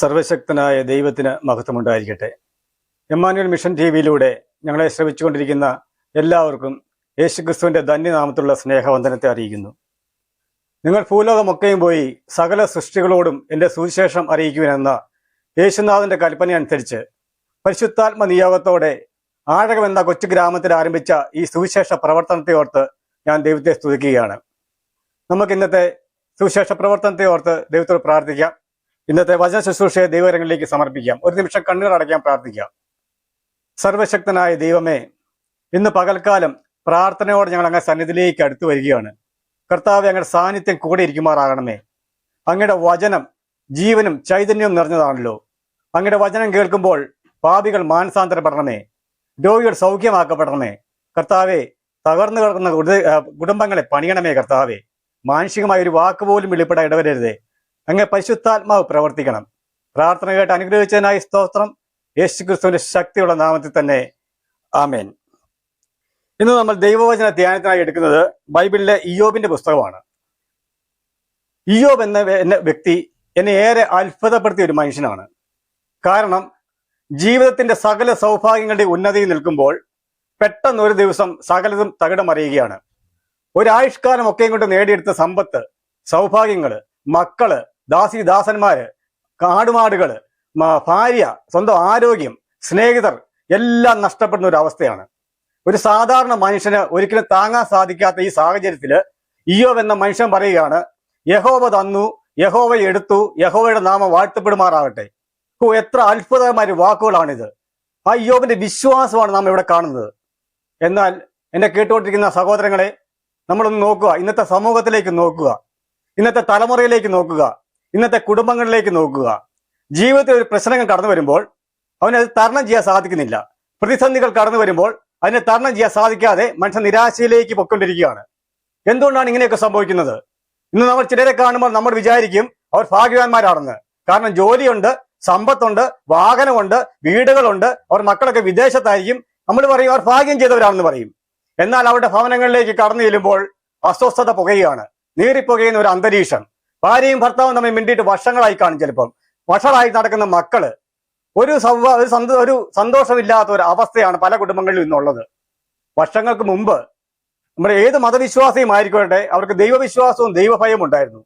സർവശക്തനായ ദൈവത്തിന് മഹത്വമുണ്ടായിരിക്കട്ടെ. എമ്മാനുവൽ മിഷൻ ടി വിയിലൂടെ ഞങ്ങളെ ശ്രമിച്ചുകൊണ്ടിരിക്കുന്ന എല്ലാവർക്കും യേശുക്രിസ്തുവിന്റെ ധന്യനാമത്തിലുള്ള സ്നേഹവന്ദനത്തെ അറിയിക്കുന്നു. നിങ്ങൾ ഭൂലോകമൊക്കെയും പോയി സകല സൃഷ്ടികളോടും എന്റെ സുവിശേഷം അറിയിക്കുവാനെന്ന യേശുനാഥന്റെ കൽപ്പന അനുസരിച്ച് പരിശുദ്ധാത്മ നിയോഗത്തോടെ ആഴകം എന്ന കൊച്ചു ഗ്രാമത്തിൽ ആരംഭിച്ച ഈ സുവിശേഷ പ്രവർത്തനത്തെ ഓർത്ത് ഞാൻ ദൈവത്തെ സ്തുതിക്കുകയാണ്. നമുക്ക് ഇന്നത്തെ സുവിശേഷ പ്രവർത്തനത്തെ ഓർത്ത് ദൈവത്തോട് പ്രാർത്ഥിക്കാം. ഇന്നത്തെ വചന ശുശ്രൂഷയെ ദൈവരങ്ങളിലേക്ക് സമർപ്പിക്കാം. ഒരു നിമിഷം കണ്ണുകൾ അടയ്ക്കാൻ പ്രാർത്ഥിക്കാം. സർവശക്തനായ ദൈവമേ ഇന്ന് പകൽക്കാലം പ്രാർത്ഥനയോടെ ഞങ്ങൾ അങ്ങനെ സന്നിധിയിലേക്ക് അടുത്തു വരികയാണ്. കർത്താവ് അങ്ങയുടെ സാന്നിധ്യം കൂടെ ഇരിക്കുമാറാകണമേ. അങ്ങയുടെ വചനം ജീവനും ചൈതന്യവും നിറഞ്ഞതാണല്ലോ. അങ്ങയുടെ വചനം കേൾക്കുമ്പോൾ പാപികൾ മാനസാന്തരപ്പെടണമേ. രോഗികൾ സൗഖ്യമാക്കപ്പെടണമേ. കർത്താവെ തകർന്നു കിടക്കുന്ന കുട- കുടുംബങ്ങളെ പണിയണമേ കർത്താവെ. മാനുഷികമായ ഒരു വാക്ക് പോലും വെളിപ്പെടാൻ ഇടവരരുതേ. അങ്ങ് പരിശുദ്ധാത്മാവ് പ്രവർത്തിക്കണം. പ്രാർത്ഥന കേട്ട് അനുഗ്രഹിച്ചതിനായി സ്തോത്രം. യേശു ക്രിസ്തുവിന്റെ ശക്തിയുള്ള നാമത്തിൽ തന്നെ. ആമേൻ. ഇന്ന് നമ്മൾ ദൈവവചന ധ്യാനത്തിനായി എടുക്കുന്നത് ബൈബിളിലെ ഇയോബിന്റെ പുസ്തകമാണ്. ഇയോബ് എന്ന വ്യ- എന്ന വ്യക്തി എന്നെ ഏറെ അത്ഭുതപ്പെടുത്തിയ ഒരു മനുഷ്യനാണ്. കാരണം ജീവിതത്തിന്റെ സകല സൗഭാഗ്യങ്ങളുടെ ഉന്നതിയിൽ നിൽക്കുമ്പോൾ പെട്ടെന്ന് ഒരു ദിവസം സകലതും അറിയുകയാണ് ഒരായുഷ്കാലം ഒക്കെയും കൊണ്ട് നേടിയെടുത്ത സമ്പത്ത് സൗഭാഗ്യങ്ങൾ മക്കൾ ദാസി ദാസന്മാര് കാടുമാടുകൾ ഭാര്യ സ്വന്തം ആരോഗ്യം സ്നേഹിതർ എല്ലാം നഷ്ടപ്പെടുന്ന ഒരു അവസ്ഥയാണ്. ഒരു സാധാരണ മനുഷ്യന് ഒരിക്കലും താങ്ങാൻ സാധിക്കാത്ത ഈ സാഹചര്യത്തിൽ ഇയോവ് എന്ന മനുഷ്യൻ പറയുകയാണ് യഹോവ തന്നു യഹോവ എടുത്തു യഹോവയുടെ നാമം വാഴ്ത്തപ്പെടുമാറാകട്ടെ. ഓ എത്ര അത്ഭുതകരമായ വാക്കുകളാണിത്. ആ യോബിന്റെ വിശ്വാസമാണ് നാം ഇവിടെ കാണുന്നത്. എന്നാൽ എന്നെ കേട്ടുകൊണ്ടിരിക്കുന്ന സഹോദരങ്ങളെ നമ്മളൊന്ന് നോക്കുക ഇന്നത്തെ സമൂഹത്തിലേക്ക് നോക്കുക ഇന്നത്തെ തലമുറയിലേക്ക് നോക്കുക. ഇന്നത്തെ കുടുംബങ്ങളിലേക്ക് നോക്കുക. ജീവിതത്തിൽ ഒരു പ്രശ്നങ്ങൾ കടന്നു വരുമ്പോൾ അവനത് തരണം ചെയ്യാൻ സാധിക്കുന്നില്ല. പ്രതിസന്ധികൾ കടന്നു വരുമ്പോൾ അതിനെ തരണം ചെയ്യാൻ സാധിക്കാതെ മനുഷ്യൻ നിരാശയിലേക്ക് പൊയ്ക്കൊണ്ടിരിക്കുകയാണ്. എന്തുകൊണ്ടാണ് ഇങ്ങനെയൊക്കെ സംഭവിക്കുന്നത്? ഇന്ന് നമ്മൾ ചിലരെ കാണുമ്പോൾ നമ്മൾ വിചാരിക്കും അവർ ഭാഗ്യവാന്മാരാണെന്ന്. കാരണം ജോലിയുണ്ട് സമ്പത്തുണ്ട് വാഹനമുണ്ട് വീടുകളുണ്ട് അവർ മക്കളൊക്കെ വിദേശത്തായിരിക്കും. നമ്മൾ പറയും അവർ ഭാഗ്യം ചെയ്തവരാണെന്ന് പറയും. എന്നാൽ അവരുടെ ഭവനങ്ങളിലേക്ക് കടന്നു ചെല്ലുമ്പോൾ അസ്വസ്ഥത പുകയാണ് നീറിപ്പുകയുന്ന ഒരു അന്തരീക്ഷം. ഭാര്യയും ഭർത്താവും തമ്മിൽ മിണ്ടിയിട്ട് വർഷങ്ങളായി കാണും ചിലപ്പം. വഷളായി നടക്കുന്ന മക്കൾ ഒരു സൗവ ഒരു സന്തോ ഒരു സന്തോഷമില്ലാത്ത ഒരു അവസ്ഥയാണ് പല കുടുംബങ്ങളിലും ഇന്നുള്ളത്. വർഷങ്ങൾക്ക് മുമ്പ് നമ്മുടെ ഏത് മതവിശ്വാസിയും ആയിക്കോട്ടെ അവർക്ക് ദൈവവിശ്വാസവും ദൈവഭയവും ഉണ്ടായിരുന്നു.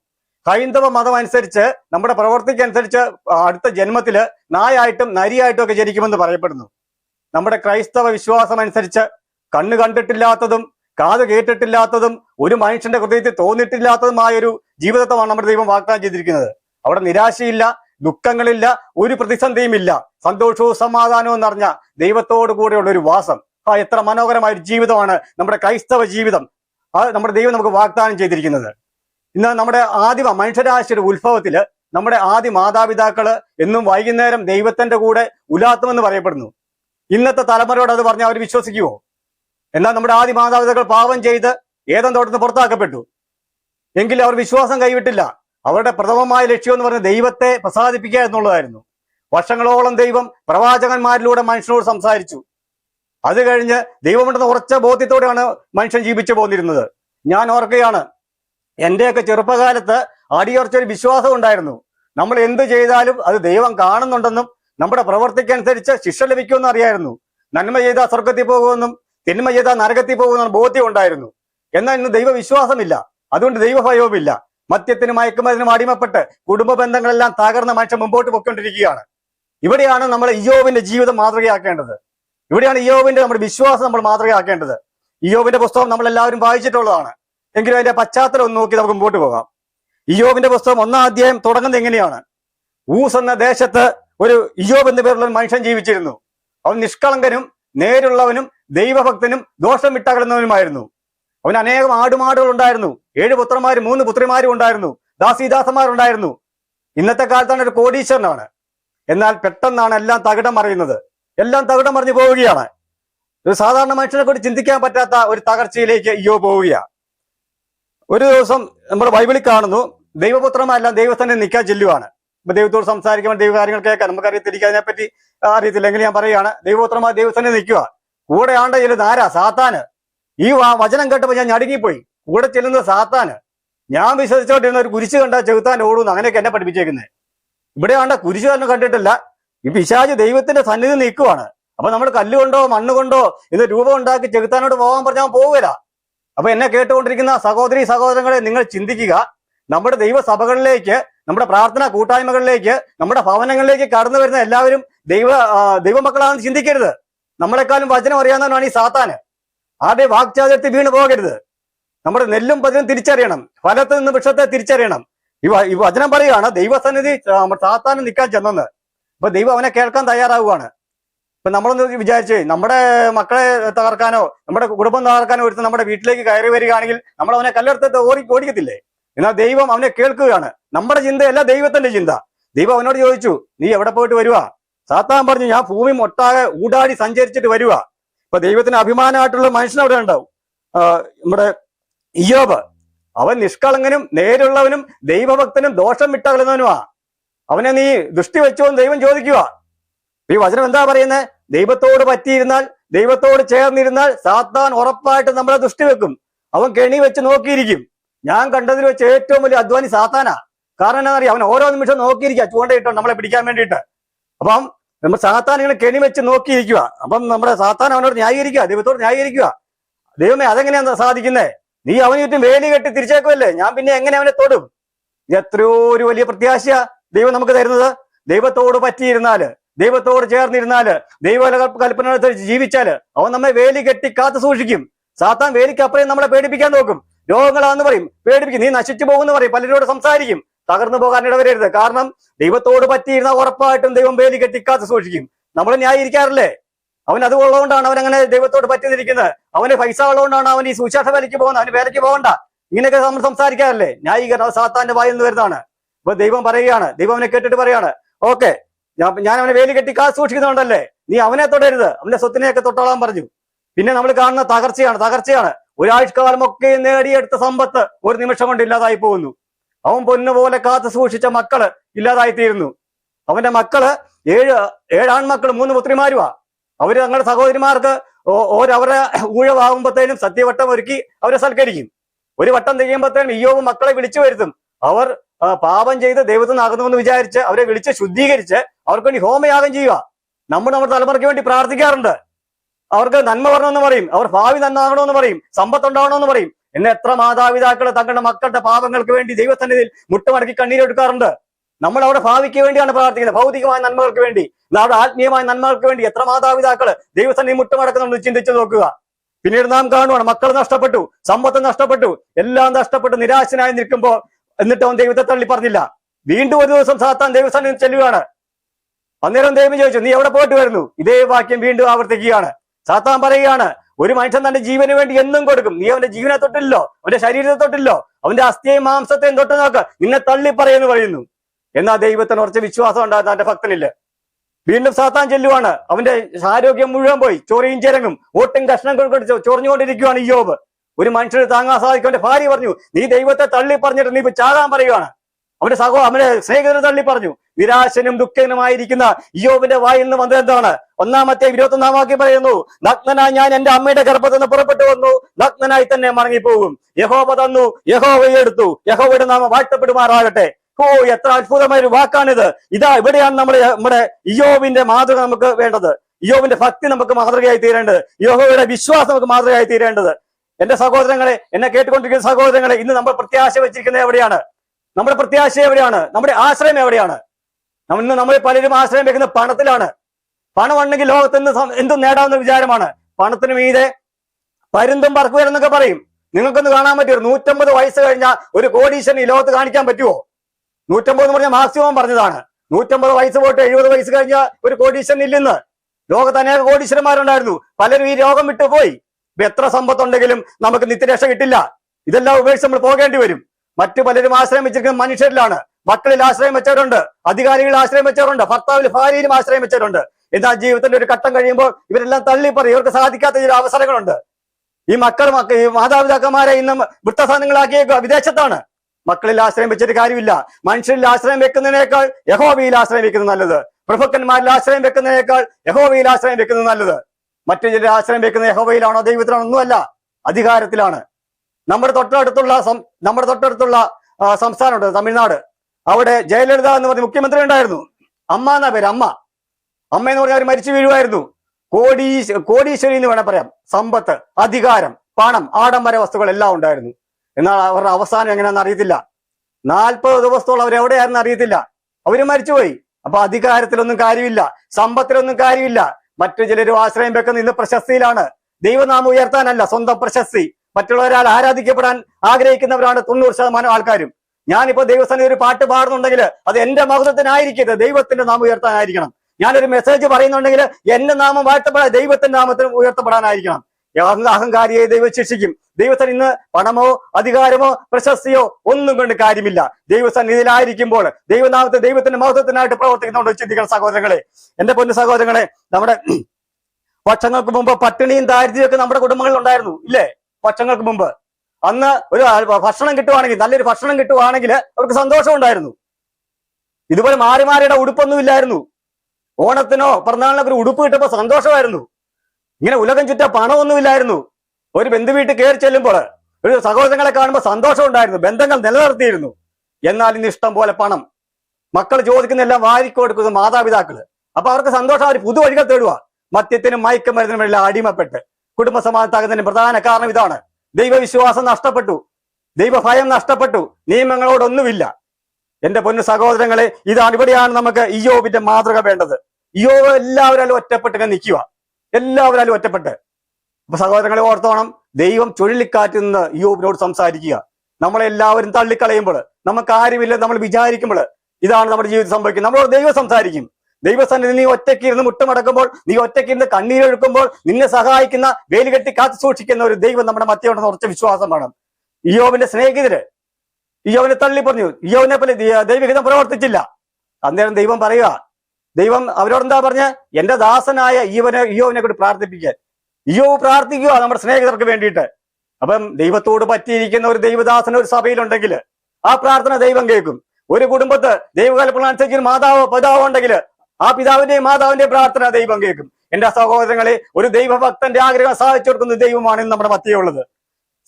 ഹൈന്ദവ മതം അനുസരിച്ച് നമ്മുടെ പ്രവർത്തിക്കനുസരിച്ച് അടുത്ത ജന്മത്തിൽ നായായിട്ടും നരിയായിട്ടും ഒക്കെ ജനിക്കുമെന്ന് പറയപ്പെടുന്നു. നമ്മുടെ ക്രൈസ്തവ വിശ്വാസം അനുസരിച്ച് കണ്ണ് കണ്ടിട്ടില്ലാത്തതും കാത് കേട്ടിട്ടില്ലാത്തതും ഒരു മനുഷ്യന്റെ ഹൃദയത്തിൽ തോന്നിയിട്ടില്ലാത്തതുമായ ഒരു ജീവിതത്വമാണ് നമ്മുടെ ദൈവം വാഗ്ദാനം ചെയ്തിരിക്കുന്നത്. അവിടെ നിരാശയില്ല ദുഃഖങ്ങളില്ല ഒരു പ്രതിസന്ധിയും ഇല്ല സന്തോഷവും സമാധാനവും നിറഞ്ഞ ദൈവത്തോടു കൂടെയുള്ള ഒരു വാസം. ആ എത്ര മനോഹരമായ ഒരു ജീവിതമാണ് നമ്മുടെ ക്രൈസ്തവ ജീവിതം. ആ നമ്മുടെ ദൈവം നമുക്ക് വാഗ്ദാനം ചെയ്തിരിക്കുന്നത്. ഇന്ന് നമ്മുടെ ആദിമ മനുഷ്യരാശിയുടെ ഉത്ഭവത്തിൽ നമ്മുടെ ആദ്യ മാതാപിതാക്കൾ എന്നും വൈകുന്നേരം ദൈവത്തിന്റെ കൂടെ ഉലാത്തുമെന്ന് പറയപ്പെടുന്നു. ഇന്നത്തെ തലമുറയോട് അത് പറഞ്ഞാൽ അവർ വിശ്വസിക്കുമോ എന്നാൽ നമ്മുടെ ആദ്യ മാതാപിതാക്കൾ പാവം ചെയ്ത് ഏതം തോട്ടത്തിന് പുറത്താക്കപ്പെട്ടു. എങ്കിലും അവർ വിശ്വാസം കൈവിട്ടില്ല. അവരുടെ പ്രഥമമായ ലക്ഷ്യം എന്ന് പറഞ്ഞ ദൈവത്തെ പ്രസാദിപ്പിക്കുക എന്നുള്ളതായിരുന്നു. വർഷങ്ങളോളം ദൈവം പ്രവാചകന്മാരിലൂടെ മനുഷ്യനോട് സംസാരിച്ചു. അത് കഴിഞ്ഞ് ദൈവമുണ്ടെന്ന ഉറച്ച ബോധ്യത്തോടെയാണ് മനുഷ്യൻ ജീവിച്ചു പോന്നിരുന്നത്. ഞാൻ ഓർക്കുകയാണ് എന്റെയൊക്കെ ചെറുപ്പകാലത്ത് അടിയുറച്ചൊരു വിശ്വാസം ഉണ്ടായിരുന്നു. നമ്മൾ എന്ത് ചെയ്താലും അത് ദൈവം കാണുന്നുണ്ടെന്നും നമ്മുടെ പ്രവർത്തിക്കനുസരിച്ച് ശിക്ഷ ലഭിക്കുമെന്ന് അറിയായിരുന്നു. നന്മ ചെയ്താൽ സ്വർഗത്തിൽ പോകുമെന്നും തിന്മ ചെയ്താൽ നരകത്തിൽ പോകുമെന്ന ബോധ്യം ഉണ്ടായിരുന്നു. എന്നാൽ ഇന്ന് ദൈവവിശ്വാസമില്ല. അതുകൊണ്ട് ദൈവഭയവുമില്ല. മദ്യത്തിനും മയക്കുമതിനും അടിമപ്പെട്ട് കുടുംബ ബന്ധങ്ങളെല്ലാം തകർന്ന മനുഷ്യൻ മുമ്പോട്ട് പൊയ്ക്കൊണ്ടിരിക്കുകയാണ്. ഇവിടെയാണ് നമ്മൾ ഇയോവിന്റെ ജീവിതം മാതൃകയാക്കേണ്ടത്. ഇവിടെയാണ് ഇയോവിന്റെ നമ്മുടെ വിശ്വാസം നമ്മൾ മാതൃകയാക്കേണ്ടത്. ഇയോവിന്റെ പുസ്തകം നമ്മൾ എല്ലാവരും വായിച്ചിട്ടുള്ളതാണ്. എങ്കിലും അതിന്റെ പശ്ചാത്തലം ഒന്ന് നോക്കി നമുക്ക് മുമ്പോട്ട് പോകാം. ഇയോവിന്റെ പുസ്തകം ഒന്നാം അധ്യായം തുടങ്ങുന്നത് എങ്ങനെയാണ്? ഊസ് എന്ന ദേശത്ത് ഒരു ഇയോബ് എന്ന പേരുള്ള മനുഷ്യൻ ജീവിച്ചിരുന്നു. അവൻ നിഷ്കളങ്കനും നേരുള്ളവനും ദൈവഭക്തനും ദോഷം വിട്ടകലുന്നവനുമായിരുന്നു. അവന് അനേകം ആടുമാടുകൾ ഉണ്ടായിരുന്നു. ഏഴ് പുത്രന്മാരും മൂന്ന് പുത്രിമാരും ഉണ്ടായിരുന്നു. ദാസീദാസന്മാരുണ്ടായിരുന്നു. ഇന്നത്തെ കാലത്താണ് ഒരു കോടീശ്വരനാണ്. എന്നാൽ പെട്ടെന്നാണ് എല്ലാം തകിടം മറിയുന്നത്. എല്ലാം തകിടം മറിഞ്ഞു പോവുകയാണ്. ഒരു സാധാരണ മനുഷ്യനെ കൂടി ചിന്തിക്കാൻ പറ്റാത്ത ഒരു തകർച്ചയിലേക്ക് അയ്യോ പോവുകയാണ്. ഒരു ദിവസം നമ്മുടെ ബൈബിളിൽ കാണുന്നു ദൈവപുത്രന്മാരെല്ലാം ദൈവസ്ഥനെ നിൽക്കാൻ ചെല്ലുവാണ്. ഇപ്പൊ ദൈവത്തോട് സംസാരിക്കുമ്പോൾ ദൈവകാര്യങ്ങൾ കേൾക്കാൻ നമുക്കറിയത്തിരിക്കുക അതിനെപ്പറ്റി അറിയത്തില്ലെങ്കിൽ ഞാൻ പറയുകയാണ് ദൈവപുത്രന്മാർ ദൈവസ്ഥനെ നിൽക്കുക കൂടെ ആണ്ട ആരാ സാത്താന്. ഈ വചനം കേട്ടപ്പോൾ ഞാൻ ഞടുങ്ങിപ്പോയി. കൂടെ ചെല്ലുന്ന സാത്താന്. ഞാൻ വിശ്വസിച്ചോണ്ടിരുന്ന ഒരു കുരിശ് കണ്ട ചെകുത്താൻ ഓടുന്നു അങ്ങനെയൊക്കെ എന്നെ പഠിപ്പിച്ചേക്കുന്നത് ഇവിടെ വേണ്ട കുരിശ് തന്നെ കണ്ടിട്ടില്ല. ഈ പിശാജ് ദൈവത്തിന്റെ സന്നിധി നിൽക്കുവാണ്. അപ്പൊ നമ്മൾ കല്ലുകൊണ്ടോ മണ്ണ് കൊണ്ടോ ഇത് രൂപം ഉണ്ടാക്കി ചെകുത്താനോട് പോകാൻ പറഞ്ഞാൽ പോവുകയില്ല. അപ്പൊ എന്നെ കേട്ടുകൊണ്ടിരിക്കുന്ന സഹോദരി സഹോദരങ്ങളെ നിങ്ങൾ ചിന്തിക്കുക. നമ്മുടെ ദൈവസഭകളിലേക്ക് നമ്മുടെ പ്രാർത്ഥനാ കൂട്ടായ്മകളിലേക്ക് നമ്മുടെ ഭവനങ്ങളിലേക്ക് കടന്നു വരുന്ന എല്ലാവരും ദൈവ ദൈവമക്കളാണെന്ന് ചിന്തിക്കരുത്. നമ്മളെക്കാളും വചനം അറിയാവുന്നവനാണ് ഈ സാത്താന്. ആരുടെ വാക്ചാതത്തിൽ വീണ് പോകരുത്. നമ്മുടെ നെല്ലും പതിനും തിരിച്ചറിയണം. ഫലത്ത് നിന്ന് വൃക്ഷത്തെ തിരിച്ചറിയണം. ഈ വചനം പറയുകയാണ് ദൈവസന്നിധി ആ, സാത്താന് നിൽക്കാൻ ചെന്നെന്ന്. അപ്പൊ ദൈവം അവനെ കേൾക്കാൻ തയ്യാറാവുകയാണ്. ഇപ്പൊ നമ്മളൊന്ന് വിചാരിച്ചേ നമ്മുടെ മക്കളെ തകർക്കാനോ നമ്മുടെ കുടുംബം തകർക്കാനോ ഒരുത്ത് നമ്മുടെ വീട്ടിലേക്ക് കയറി വരികയാണെങ്കിൽ നമ്മൾ അവനെ കല്ലെടുത്ത് ഓടി ഓടിക്കത്തില്ലേ? എന്നാൽ ദൈവം അവനെ കേൾക്കുകയാണ്. നമ്മുടെ ചിന്തയല്ല ദൈവത്തിന്റെ ചിന്ത. ദൈവം അവനോട് ചോദിച്ചു നീ എവിടെ പോയിട്ട് വരുവാ? സാത്താൻ പറഞ്ഞു ഞാൻ ഭൂമി മൊട്ടാകെ ഊടാടി സഞ്ചരിച്ചിട്ട് വരുക ഇപ്പൊ ദൈവത്തിന് അഭിമാനമായിട്ടുള്ള മനുഷ്യൻ അവിടെ ഉണ്ടാവും. നമ്മുടെ ഇയോബ് അവൻ നിഷ്കളങ്കനും നേരുള്ളവനും ദൈവഭക്തനും ദോഷം വിട്ടകലുന്നവനുമാ. അവനെ നീ ദൃഷ്ടി വെച്ചോന്ന് ദൈവം ചോദിക്കുക ഈ വചനം എന്താ പറയുന്നത് ദൈവത്തോട് പറ്റിയിരുന്നാൽ ദൈവത്തോട് ചേർന്നിരുന്നാൽ സാത്താൻ ഉറപ്പായിട്ട് നമ്മളെ ദൃഷ്ടി വെക്കും. അവൻ കെണി വെച്ച് നോക്കിയിരിക്കും. ഞാൻ കണ്ടതിൽ വെച്ച് ഏറ്റവും വലിയ അധ്വാനി സാത്താനാ. കാരണം എന്താ അവൻ ഓരോ നിമിഷം നോക്കിയിരിക്കുക ചൂണ്ടയിട്ടോ നമ്മളെ പിടിക്കാൻ വേണ്ടിയിട്ട്. അപ്പം നമ്മൾ സാത്താൻ ഇങ്ങനെ കെണി വെച്ച് നോക്കിയിരിക്കുക അപ്പം നമ്മുടെ സാത്താൻ അവനോട് ന്യായീകരിക്കുക ദൈവത്തോട് ന്യായീകരിക്കുക ദൈവമേ അതെങ്ങനെയാ സാധിക്കുന്നത് നീ അവന് ചുറ്റും വേലി കെട്ടി തിരിച്ചേക്കുമല്ലേ ഞാൻ പിന്നെ എങ്ങനെ അവനെ തൊടും? എത്രയോ ഒരു വലിയ പ്രത്യാശ ദൈവം നമുക്ക് തരുന്നത്. ദൈവത്തോട് പറ്റിയിരുന്നാൽ ദൈവത്തോട് ചേർന്നിരുന്നാൽ ദൈവ കൽപ്പന അനുസരിച്ച് ജീവിച്ചാൽ അവൻ നമ്മെ വേലി കെട്ടി കാത്തു സൂക്ഷിക്കും. സാത്താൻ വേലിക്ക് അപ്പുറം നമ്മളെ പേടിപ്പിക്കാൻ നോക്കും. രോഗങ്ങളാന്ന് പറയും. പേടിപ്പിക്കും. നീ നശിച്ചു പോകുമെന്ന് പറയും. പലരോട് സംസാരിക്കും. തകർന്നു പോകാൻ ഇടവരരുത്. കാരണം ദൈവത്തോട് പറ്റിയിരുന്ന ഉറപ്പായിട്ടും ദൈവം വേലി കെട്ടി കാത്തു സൂക്ഷിക്കും. നമ്മൾ ന്യായീകരിക്കാറില്ലേ? അവൻ അത് ഉള്ളതുകൊണ്ടാണ് അവൻ അങ്ങനെ ദൈവത്തോട് പറ്റി നിൽക്കുന്നത് അവന് പൈസ ഉള്ളതുകൊണ്ടാണ് അവൻ ഈ സുശാസ വേലയ്ക്ക് പോകുന്നത്. അവന് വേലയ്ക്ക് പോകണ്ട. ഇങ്ങനെയൊക്കെ നമ്മൾ സംസാരിക്കാറില്ലേ? ന്യായീകരണം സാത്താന്റെ വായിൽ നിന്ന് വരുന്നതാണ്. അപ്പൊ ദൈവം പറയുകയാണ്. ദൈവം അവനെ കേട്ടിട്ട് പറയാണ് ഓക്കെ. ഞാൻ അവനെ വേലി കെട്ടി കാത്തു സൂക്ഷിക്കുന്നുണ്ടല്ലേ? നീ അവനെ തൊടരുത്. അവന്റെ സ്വത്തിനെയൊക്കെ തൊട്ടോളാൻ പറഞ്ഞു. പിന്നെ നമ്മൾ കാണുന്ന തകർച്ചയാണ്. തകർച്ചയാണ്. ഒരാഴ്ചക്കാലമൊക്കെ നേടിയെടുത്ത സമ്പത്ത് ഒരു നിമിഷം കൊണ്ട് ഇല്ലാതായി പോകുന്നു. അവൻ പൊന്നുപോലെ കാത്തു സൂക്ഷിച്ച മക്കൾ ഇല്ലാതായിത്തീരുന്നു. അവന്റെ മക്കൾ ഏഴ് ഏഴാൺമക്കൾ മൂന്ന് പുത്രിമാരുമാ അവർ തങ്ങളുടെ സഹോദരിമാർക്ക് ഓരവരെ ഊഴവാകുമ്പോഴത്തേനും സത്യവട്ടം ഒരുക്കി അവരെ സൽക്കരിക്കും. ഒരു വട്ടം തികയുമ്പോഴത്തേനും ഇയോവും മക്കളെ വിളിച്ചു വരുത്തും. അവർ പാപം ചെയ്ത് ദൈവത്തിൽ നിന്ന് അകന്നുവെന്ന് വിചാരിച്ച് അവരെ വിളിച്ച് ശുദ്ധീകരിച്ച് അവർക്ക് വേണ്ടി ഹോമയാഗം ചെയ്യുക. നമ്മൾ നമ്മുടെ തലമുറയ്ക്ക് വേണ്ടി പ്രാർത്ഥിക്കാറുണ്ട്. അവർക്ക് നന്മ വരണമെന്ന് പറയും. അവർ ഭാവി നന്നാകണമെന്ന് പറയും. സമ്പത്ത് ഉണ്ടാകണമെന്ന് പറയും. എന്നെ എത്ര മാതാപിതാക്കൾ തങ്ങളുടെ മക്കളുടെ പാപങ്ങൾക്ക് വേണ്ടി ദൈവസന്നിധിയിൽ മുട്ടുമടക്കി കണ്ണീരെടുക്കാറുണ്ട്. നമ്മൾ അവിടെ ഭാവിക്ക് വേണ്ടിയാണ് പ്രാർത്ഥിക്കുന്നത്. ഭൗതികമായ നന്മകൾക്ക് വേണ്ടി. നമ്മുടെ ആത്മീയമായ നന്മകൾക്ക് വേണ്ടി എത്ര മാതാപിതാക്കൾ ദൈവസന്നിധി മുട്ടുമടക്കുന്നുണ്ട് ചിന്തിച്ചു നോക്കുക. പിന്നീട് നാം കാണുവാണ് മക്കൾ നഷ്ടപ്പെട്ടു സമ്പത്ത് നഷ്ടപ്പെട്ടു എല്ലാം നഷ്ടപ്പെട്ടു നിരാശനായി നിൽക്കുമ്പോൾ എന്നിട്ട് അവൻ ദൈവത്തെ തള്ളി പറഞ്ഞില്ല. വീണ്ടും ഒരു ദിവസം സാത്താൻ ദൈവസന്നിധി ചെല്ലുകയാണ്. അന്നേരം ദൈവം ചോദിച്ചു നീ എവിടെ പോയിട്ട് വരുന്നു? ഇതേ വാക്യം വീണ്ടും ആവർത്തിക്കുകയാണ്. സാത്താൻ പറയുകയാണ് ഒരു മനുഷ്യൻ തന്റെ ജീവന് വേണ്ടി എന്നും കൊടുക്കും. നീ അവന്റെ ജീവനെ തൊട്ടില്ലോ അവന്റെ ശരീരത്തെ തൊട്ടില്ലോ അവന്റെ അസ്ഥിയെയും മാംസത്തെയും തൊട്ട് നോക്ക. നിന്നെ തള്ളി പറയുന്നു പറയുന്നു. എന്നാ ദൈവത്തിന് കുറച്ച് വിശ്വാസം ഉണ്ടാകുന്ന അവന്റെ ഭക്തനില്ല. വീണ്ടും സാത്താൻ ചെല്ലുവാണ്. അവന്റെ ആരോഗ്യം മുഴുവൻ പോയി. ചോറിയും ചിരങ്ങും ഓട്ടും കഷ്ണം കൊടുക്കടിച്ച് ചൊറിഞ്ഞുകൊണ്ടിരിക്കുകയാണ് ഈ യോബ് ഒരു മനുഷ്യന് താങ്ങാൻ സാധിക്കും. അവന്റെ ഭാര്യ പറഞ്ഞു നീ ദൈവത്തെ തള്ളി പറഞ്ഞിട്ട് നീ ഇപ്പൊ ചാകാൻ പറയുകയാണ് അവന്റെ സഹോ അവന്റെ സ്നേഹിതരെ തള്ളി പറഞ്ഞു. നിരാശനും ദുഃഖനുമായിരിക്കുന്ന യോബിന്റെ വായിൽ നിന്ന് വന്നത് എന്താണ്? ഒന്നാമത്തെ ഇരുപത്തൊന്നാം വാക്യം പറയുന്നു നഗ്നനായി ഞാൻ എന്റെ അമ്മയുടെ ഗർഭത്തിൽ നിന്ന് പുറപ്പെട്ടു വന്നു. നഗ്നനായി തന്നെ മടങ്ങിപ്പോകും. യഹോവ തന്നു യഹോവയെ എടുത്തു. യഹോവയുടെ നാമം വാഴ്ത്തപ്പെടുമാറാകട്ടെ. ഓ എത്ര അത്ഭുതമായ ഒരു വാക്കാണിത്. ഇതാ ഇവിടെയാണ് നമ്മുടെ നമ്മുടെ യോബിന്റെ മാതൃക നമുക്ക് വേണ്ടത്. യോബിന്റെ ഭക്തി നമുക്ക് മാതൃകയായി തീരേണ്ടത്. യഹോവയുടെ വിശ്വാസം നമുക്ക് മാതൃകയായി തീരേണ്ടത്. എന്റെ സഹോദരങ്ങളെ എന്നെ കേട്ടുകൊണ്ടിരിക്കുന്ന സഹോദരങ്ങളെ ഇന്ന് നമ്മൾ പ്രത്യാശ വെച്ചിരിക്കുന്നത് എവിടെയാണ്? നമ്മുടെ പ്രത്യാശ എവിടെയാണ്? നമ്മുടെ ആശ്രയം എവിടെയാണ്? ഇന്ന് നമ്മൾ പലരും ആശ്രയം വെക്കുന്ന പണത്തിലാണ്. പണം ഉണ്ടെങ്കിൽ ലോകത്ത് നിന്ന് എന്തും നേടാവുന്ന വിചാരമാണ്. പണത്തിന് മീതെ പരുന്തും പറക്കുവരെന്നൊക്കെ പറയും. നിങ്ങൾക്കൊന്ന് കാണാൻ പറ്റുമോ? നൂറ്റമ്പത് വയസ്സ് കഴിഞ്ഞ ഒരു കോടീശ്വരൻ ഈ ലോകത്ത് കാണിക്കാൻ പറ്റുമോ നൂറ്റമ്പത് എന്ന് പറഞ്ഞാൽ മാക്സിമം പറഞ്ഞതാണ്. നൂറ്റമ്പത് വയസ്സ് പോയിട്ട് എഴുപത് വയസ്സ് കഴിഞ്ഞ ഒരു കോടീശ്വരൻ ഇല്ലെന്ന്. ലോകത്ത് അനേക കോടീശ്വരന്മാരുണ്ടായിരുന്നു. പലരും ഈ രോഗം വിട്ടുപോയി. ഇപ്പൊ എത്ര സമ്പത്തുണ്ടെങ്കിലും നമുക്ക് നിത്യരക്ഷ കിട്ടില്ല. ഇതെല്ലാം ഉപേക്ഷിച്ച് നമ്മൾ പോകേണ്ടി വരും. മറ്റു പലരും ആശ്രയം വെച്ചിരിക്കുന്ന മനുഷ്യരിലാണ്. മക്കളിൽ ആശ്രയം വെച്ചവരുണ്ട്. അധികാരികളിൽ ആശ്രയം വെച്ചവരുണ്ട്. ഭർത്താവിൽ ഭാര്യയിലും ആശ്രയം വെച്ചവരുണ്ട്. എന്നാൽ ജീവിതത്തിന്റെ ഒരു ഘട്ടം കഴിയുമ്പോൾ ഇവരെല്ലാം തള്ളി പറയും ഇവർക്ക് സാധിക്കാത്ത ചില അവസരങ്ങളുണ്ട്. ഈ മക്കൾ ഈ മാതാപിതാക്കന്മാരെ ഇന്നും വൃത്തസാധനങ്ങളാക്കിയ വിദേശത്താണ്. മക്കളിൽ ആശ്രയം വെച്ചിട്ട് കാര്യമില്ല. മനുഷ്യരിൽ ആശ്രയം വെക്കുന്നതിനേക്കാൾ യഹോബിയിൽ ആശ്രയം വെക്കുന്നത് നല്ലത്. പ്രഭുക്കന്മാരിൽ ആശ്രയം വെക്കുന്നതിനേക്കാൾ യഹോവയിൽ ആശ്രയം വെക്കുന്നത് നല്ലത്. മറ്റു ചിലർ ആശ്രയം വെക്കുന്ന യഹോബയിലാണോ ദൈവത്തിലാണോ? ഒന്നുമല്ല. അധികാരത്തിലാണ്. നമ്മുടെ തൊട്ടടുത്തുള്ള നമ്മുടെ തൊട്ടടുത്തുള്ള സംസ്ഥാനമുണ്ട് തമിഴ്നാട്. അവിടെ ജയലളിത എന്ന് പറഞ്ഞ മുഖ്യമന്ത്രി ഉണ്ടായിരുന്നു. അമ്മ എന്നാ പേര്? അമ്മ. അമ്മ എന്ന് പറഞ്ഞാൽ അവർ മരിച്ചു വീഴുമായിരുന്നു. കോടീശ് കോടീശ്വരി എന്ന് വേണേൽ പറയാം. സമ്പത്ത് അധികാരം പണം ആഡംബര വസ്തുക്കൾ എല്ലാം ഉണ്ടായിരുന്നു. എന്നാൽ അവരുടെ അവസാനം എങ്ങനെയാണെന്ന് അറിയത്തില്ല. നാൽപ്പത് ദിവസത്തോളം അവർ എവിടെയായിരുന്നു അറിയത്തില്ല. അവർ മരിച്ചുപോയി. അപ്പൊ അധികാരത്തിലൊന്നും കാര്യമില്ല. സമ്പത്തിലൊന്നും കാര്യമില്ല. മറ്റു ചിലരും ആശ്രയം വെക്കുന്ന ഇന്ന് പ്രശസ്തിയിലാണ്. ദൈവനാമം ഉയർത്താനല്ല സ്വന്തം പ്രശസ്തി. മറ്റുള്ളവരാൽ ആരാധിക്കപ്പെടാൻ ആഗ്രഹിക്കുന്നവരാണ് തൊണ്ണൂറ് ശതമാനം ആൾക്കാരും. ഞാനിപ്പോ ദൈവസ്ഥാനം ഒരു പാട്ട് പാടുന്നുണ്ടെങ്കിൽ അത് എന്റെ മഹത്വത്തിനായിരിക്കരുത്. ദൈവത്തിന്റെ നാമം ഉയർത്താനായിരിക്കണം. ഞാനൊരു മെസ്സേജ് പറയുന്നുണ്ടെങ്കിൽ എന്റെ നാമം വാഴ്ത്തപ്പെടാൻ ദൈവത്തിന്റെ നാമത്തിന് ഉയർത്തപ്പെടാനായിരിക്കണം. അഹങ്ക- അഹങ്കാരിയെ ദൈവം ശിക്ഷിക്കും. ദൈവത്തിന് ഇന്ന് പണമോ അധികാരമോ പ്രശസ്തിയോ ഒന്നും കൊണ്ട് കാര്യമില്ല. ദൈവസന്നിധിയിലായിരിക്കുമ്പോൾ ദൈവനാമത്തെ ദൈവത്തിന്റെ മഹത്വത്തിനായിട്ട് പ്രവർത്തിക്കുന്നുണ്ട് ചിന്തിക്കണം സഹോദരങ്ങളെ എന്റെ പൊന്നു സഹോദരങ്ങളെ നമ്മുടെ വർഷങ്ങൾക്ക് മുമ്പ് പട്ടിണിയും ദാരിദ്ര്യമൊക്കെ നമ്മുടെ കുടുംബങ്ങളിൽ ഉണ്ടായിരുന്നു ഇല്ലേ? വർഷങ്ങൾക്ക് മുമ്പ്. അന്ന് ഒരു ഭക്ഷണം കിട്ടുവാണെങ്കിൽ നല്ലൊരു ഭക്ഷണം കിട്ടുവാണെങ്കിൽ അവർക്ക് സന്തോഷം ഉണ്ടായിരുന്നു. ഇതുപോലെ മാറി മാറിയുടെ ഉടുപ്പൊന്നും ഇല്ലായിരുന്നു. ഓണത്തിനോ പിറന്നാളിനൊക്കെ ഒരു ഉടുപ്പ് കിട്ടുമ്പോൾ സന്തോഷമായിരുന്നു. ഇങ്ങനെ ഉലകം ചുറ്റ പണമൊന്നുമില്ലായിരുന്നു ഒരു ബന്ധു വീട്ടിൽ കയറി ചെല്ലുമ്പോൾ ഒരു സഹോദരങ്ങളെ കാണുമ്പോൾ സന്തോഷം ഉണ്ടായിരുന്നു. ബന്ധങ്ങൾ നിലനിർത്തിയിരുന്നു. എന്നാൽ ഇന്ന് ഇഷ്ടം പോലെ പണം. മക്കൾ ചോദിക്കുന്നെല്ലാം വാരിക്കൊടുക്കുന്ന മാതാപിതാക്കൾ. അപ്പൊ അവർക്ക് സന്തോഷം അവർ പുതുവഴികൾ തേടുക മദ്യത്തിനും മയക്കുമരുന്നിനും എല്ലാം അടിമപ്പെട്ട്. കുടുംബ സമാധാനത്തിന് പ്രധാന കാരണം ഇതാണ്. ദൈവവിശ്വാസം നഷ്ടപ്പെട്ടു. ദൈവഭയം നഷ്ടപ്പെട്ടു. നിയമങ്ങളോടൊന്നുമില്ല. എന്റെ പൊന്നു സഹോദരങ്ങളെ ഇതാണ് ഇവിടെയാണ് നമുക്ക് ഇയോബിന്റെ മാതൃക വേണ്ടത്. ഇയോബ് എല്ലാവരും ഒറ്റപ്പെട്ട് നിൽക്കുക എല്ലാവരും ഒറ്റപ്പെട്ട്. അപ്പൊ സഹോദരങ്ങളെ ഓർത്തോണം ദൈവം ചുഴലിക്കാറ്റിൽ നിന്ന് യോബിനോട് സംസാരിക്കുക. നമ്മളെല്ലാവരും തള്ളിക്കളയുമ്പോൾ നമുക്ക് ആരുമില്ല നമ്മൾ വിചാരിക്കുമ്പോൾ ഇതാണ് നമ്മുടെ ജീവിതം സംഭവിക്കുന്നത്. നമ്മളോട് ദൈവം സംസാരിക്കും. ദൈവസന്നിധി നീ ഒറ്റയ്ക്ക് ഇരുന്ന് മുട്ടുമടക്കുമ്പോൾ നീ ഒറ്റയ്ക്ക് ഇരുന്ന് കണ്ണീരൊഴുക്കുമ്പോൾ നിന്നെ സഹായിക്കുന്ന വേലുകെട്ടി കാത്തു സൂക്ഷിക്കുന്ന ഒരു ദൈവം നമ്മുടെ മധ്യമുണ്ടെന്ന് ഉറച്ച വിശ്വാസം വേണം. ഇയോവിന്റെ സ്നേഹിതര് ഇയോവിനെ തള്ളി പറഞ്ഞു ഇയോവിനെ പോലെ ദൈവഹിതം പ്രവർത്തിച്ചില്ല. അന്നേരം ദൈവം പറയുക ദൈവം അവരോടെന്താ പറഞ്ഞ? എന്റെ ദാസനായ ഈവനെ ഇയോവിനെ കൂടി പ്രാർത്ഥിപ്പിക്കാൻ ഇയോ പ്രാർത്ഥിക്കുക നമ്മുടെ സ്നേഹിതർക്ക് വേണ്ടിയിട്ട്. അപ്പം ദൈവത്തോട് പറ്റിയിരിക്കുന്ന ഒരു ദൈവദാസൻ ഒരു സഭയിലുണ്ടെങ്കിൽ ആ പ്രാർത്ഥന ദൈവം കേൾക്കും. ഒരു കുടുംബത്ത് ദൈവകൽപ്പന അനുസരിച്ച് മാതാവോ പിതാവോ ഉണ്ടെങ്കിൽ ആ പിതാവിന്റെയും മാതാവിന്റെയും പ്രാർത്ഥന ദൈവം കേൾക്കും. എന്റെ സഹോദരങ്ങളെ ഒരു ദൈവഭക്തന്റെ ആഗ്രഹം സാധിച്ചു കൊടുക്കുന്ന ദൈവമാണ് ഇന്ന് നമ്മുടെ മധ്യയുള്ളത്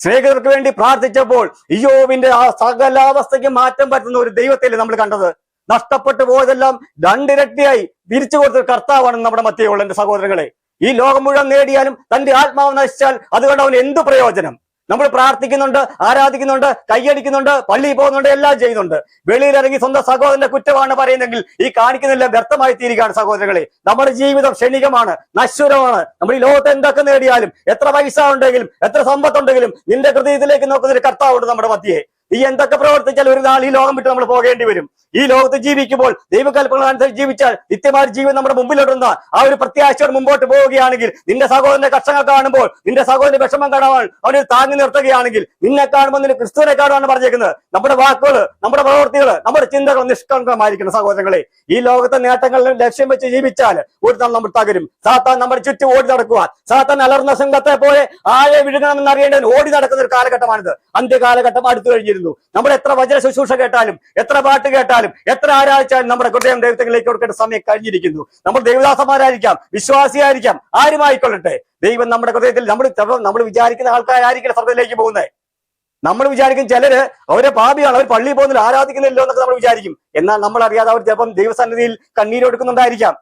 സ്നേഹിതർക്ക് വേണ്ടി പ്രാർത്ഥിച്ചപ്പോൾ ഇയോവിന്റെ ആ സകലാവസ്ഥയ്ക്ക് മാറ്റം പറ്റുന്ന ഒരു ദൈവത്തെ നമ്മൾ കണ്ടത്? നഷ്ടപ്പെട്ടു പോയതെല്ലാം രണ്ടിരട്ടിയായി തിരിച്ചു കൊടുത്ത കർത്താവാണ് നമ്മുടെ മധ്യയുള്ള എന്റെ സഹോദരങ്ങളെ ഈ ലോകം മുഴുവൻ നേടിയാലും തന്റെ ആത്മാവ് നശിച്ചാൽ അതുകൊണ്ട് അവന് എന്ത് പ്രയോജനം? നമ്മൾ പ്രാർത്ഥിക്കുന്നുണ്ട് ആരാധിക്കുന്നുണ്ട് കൈയടിക്കുന്നുണ്ട് പള്ളിയിൽ പോകുന്നുണ്ട് എല്ലാം ചെയ്യുന്നുണ്ട്. വെളിയിൽ ഇറങ്ങി സ്വന്തം സഹോദരന്റെ കുറ്റമാണ് പറയുന്നെങ്കിൽ ഈ കാണിക്കുന്നില്ല വ്യർത്ഥമായി തീരുകയാണ് സഹോദരങ്ങളെ. നമ്മുടെ ജീവിതം ക്ഷണികമാണ് നശ്വരമാണ്. നമ്മൾ ഈ ലോകത്ത് എന്തൊക്കെ നേടിയാലും എത്ര പൈസ ഉണ്ടെങ്കിലും എത്ര സമ്പത്തുണ്ടെങ്കിലും നിന്റെ ഹൃദയത്തിലേക്ക് നോക്കുന്ന ഒരു കർത്താവുണ്ട് നമ്മുടെ മധ്യയെ ഈ എന്തൊക്കെ പ്രവർത്തിച്ചാൽ ഒരു നാൾ ഈ ലോകം വിട്ട് നമ്മൾ പോകേണ്ടി വരും. ഈ ലോകത്ത് ജീവിക്കുമ്പോൾ ദൈവകൽപ്പന അനുസരിച്ച് ജീവിച്ചാൽ നിത്യമായ ജീവൻ നമ്മുടെ മുമ്പിലിടുന്ന ആ ഒരു പ്രത്യാശയോട് മുമ്പോട്ട് പോവുകയാണെങ്കിൽ നിന്റെ സഹോദരന്റെ കഷ്ടങ്ങൾ കാണുമ്പോൾ നിന്റെ സഹോദരന്റെ വിഷമം കാണാൻ അവന് താങ്ങി നിർത്തുകയാണെങ്കിൽ നിന്നെ കാണുമ്പോൾ നിന്റെ ക്രിസ്തുവിനെ കാണുവാണ് പറഞ്ഞേക്കുന്നത്. നമ്മുടെ വാക്കുകൾ നമ്മുടെ പ്രവർത്തികൾ നമ്മുടെ ചിന്തകൾ നിഷ്കളങ്കമായിരിക്കണം സഹോദരങ്ങളെ. ഈ ലോകത്തെ നേട്ടങ്ങൾ ലക്ഷ്യം വെച്ച് ജീവിച്ചാൽ ഒരു നാൾ നമ്മൾ തകരും. സാത്താൻ നമ്മുടെ ചുറ്റും ഓടി നടക്കുക സാത്താൻ അലർന്ന സംഘത്തെ പോലെ ആരെ വിഴുങ്ങണമെന്ന് അറിയേണ്ടതിന് ഓടി നടക്കുന്ന ഒരു കാലഘട്ടമാണിത്. അന്ത്യകാലഘട്ടം അടുത്തു കഴിഞ്ഞിരുന്നു. നമ്മൾ എത്ര വചന ശുശ്രൂഷ കേട്ടാലും എത്ര പാട്ട് കേട്ടാലും എത്ര ആരാധിച്ചാലും നമ്മുടെ ഹൃദയം ദൈവത്തിലേക്ക് കൊടുക്കേണ്ട സമയം കഴിഞ്ഞിരിക്കുന്നു. നമ്മൾ ദൈവദാസന്മാരായിരിക്കാം വിശ്വാസിയായിരിക്കാം ആരുമായിക്കൊള്ളട്ടെ ദൈവം നമ്മുടെ ഹൃദയത്തിൽ നമ്മൾ നമ്മൾ വിചാരിക്കുന്ന ആൾക്കാരായിരിക്കും സ്വർഗത്തിലേക്ക് പോകുന്നത്. നമ്മൾ വിചാരിക്കും ചിലര് അവരെ പാപിയാണ് അവർ പള്ളിയിൽ പോകുന്നില്ല ആരാധിക്കുന്നില്ലോ എന്നൊക്കെ നമ്മൾ വിചാരിക്കും. എന്നാൽ നമ്മൾ അറിയാതെ അവർ ചിലപ്പം ദൈവസന്നിധിയിൽ കണ്ണീരൊടുക്കുന്നുണ്ടായിരിക്കാം.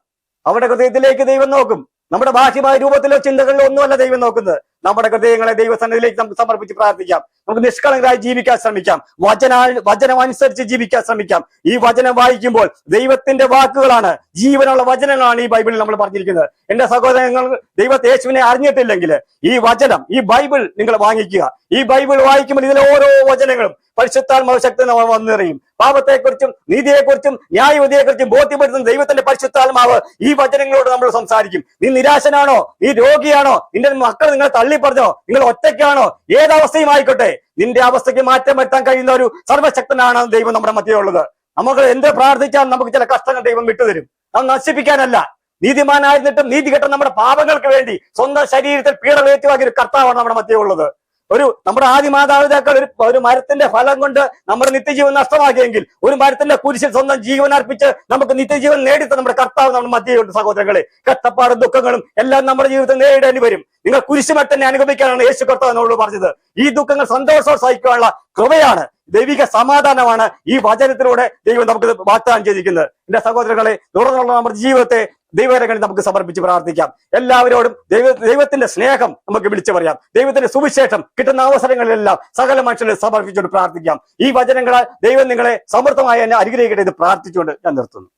അവരുടെ ഹൃദയത്തിലേക്ക് ദൈവം നോക്കും. നമ്മുടെ ഭാഷ്യമായ രൂപത്തിലോ ചിന്തകളിലോ ഒന്നുമല്ല ദൈവം നോക്കുന്നത്. നമ്മുടെ ഹൃദയങ്ങളെ ദൈവസന്നിധിയിലേക്ക് നമുക്ക് സമർപ്പിച്ച് പ്രാർത്ഥിക്കാം. നമുക്ക് നിഷ്കളങ്കരായി ജീവിക്കാൻ ശ്രമിക്കാം. വചന വചനമനുസരിച്ച് ജീവിക്കാൻ ശ്രമിക്കാം. ഈ വചനം വായിക്കുമ്പോൾ ദൈവത്തിന്റെ വാക്കുകളാണ് ജീവനുള്ള വചനങ്ങളാണ് ഈ ബൈബിളിൽ നമ്മൾ പറഞ്ഞിരിക്കുന്നത്. എന്റെ സഹോദരങ്ങൾ ദൈവത്തെ യേശുവിനെ അറിഞ്ഞിട്ടില്ലെങ്കിൽ ഈ വചനം ഈ ബൈബിൾ നിങ്ങൾ വാങ്ങിക്കുക. ഈ ബൈബിൾ വായിക്കുമ്പോൾ ഇതിലെ ഓരോ വചനങ്ങളും പരിശുദ്ധാത്മാവ് നമ്മൾ വന്നെറിയും. പാപത്തെക്കുറിച്ചും നീതിയെക്കുറിച്ചും ന്യായവിധിയെക്കുറിച്ചും ബോധ്യപ്പെടുത്തുന്ന ദൈവത്തിന്റെ പരിശുദ്ധാത്മാവ് ഈ വചനങ്ങളോട് നമ്മൾ സംസാരിക്കും. നീ നിരാശനാണോ? നീ രോഗിയാണോ? നിന്റെ മക്കൾ നിങ്ങൾ തള്ളിപ്പറഞ്ഞോ? നിങ്ങൾ ഒറ്റയ്ക്കാണോ? ഏതവസ്ഥയും ആയിക്കോട്ടെ നിന്റെ അവസ്ഥയ്ക്ക് മാറ്റം വരുത്താൻ കഴിയുന്ന ഒരു സർവശക്തനാണ് ദൈവം നമ്മുടെ മധ്യയുള്ളത് നമുക്ക് എന്ത് പ്രാർത്ഥിച്ചാൽ നമുക്ക് ചില കഷ്ടങ്ങൾ ദൈവം വിട്ടുതരും. അത് നശിപ്പിക്കാനല്ല. നീതിമാനായിരുന്നിട്ടും നീതി കെട്ട നമ്മുടെ പാപങ്ങൾക്ക് വേണ്ടി സ്വന്തം ശരീരത്തിൽ പീഡ വേറ്റുവാക്കിയ ഒരു കർത്താവാണ് നമ്മുടെ മധ്യയുള്ളത് ഒരു നമ്മുടെ ആദ്യ മാതാപിതാക്കൾ ഒരു ഒരു മരത്തിന്റെ ഫലം കൊണ്ട് നമ്മുടെ നിത്യജീവൻ നഷ്ടമാക്കിയെങ്കിൽ ഒരു മരത്തിന്റെ കുരിശിൽ സ്വന്തം ജീവൻ അർപ്പിച്ച് നമുക്ക് നിത്യജീവൻ നേടിത്ത നമ്മുടെ കർത്താവ് നമ്മുടെ മധ്യയുണ്ട് സഹോദരങ്ങളെ. കഷ്ടപ്പാടും ദുഃഖങ്ങളും എല്ലാം നമ്മുടെ ജീവിതത്തിൽ നേരിടേണ്ടി വരും. നിങ്ങൾ കുരിശുമട്ട് തന്നെ അനുഭവിക്കാനാണ് യേശു കർത്താവ് എന്നോട് പറഞ്ഞത്. ഈ ദുഃഖങ്ങൾ സന്തോഷത്തോടെ സഹിക്കാനുള്ള കൃപയാണ് ദൈവിക സമാധാനമാണ് ഈ വചനത്തിലൂടെ ദൈവം നമുക്ക് വാഗ്ദാനം ചെയ്തിരിക്കുന്നത്. എന്റെ സഹോദരങ്ങളെ തുടർന്നുള്ള നമ്മുടെ ജീവിതത്തെ ദൈവകരങ്ങളിൽ നമുക്ക് സമർപ്പിച്ച് പ്രാർത്ഥിക്കാം. എല്ലാവരോടും ദൈവ ദൈവത്തിന്റെ സ്നേഹം നമുക്ക് വിളിച്ചു പറയാം. ദൈവത്തിന്റെ സുവിശേഷം കിട്ടുന്ന അവസരങ്ങളിലെല്ലാം സകല മനുഷ്യരെ സമർപ്പിച്ചുകൊണ്ട് പ്രാർത്ഥിക്കാം. ഈ വചനങ്ങളാൽ ദൈവം നിങ്ങളെ സമൃദ്ധമായി എന്നെ അനുഗ്രഹിക്കട്ടെ ഇത് പ്രാർത്ഥിച്ചുകൊണ്ട് ഞാൻ നിർത്തുന്നു.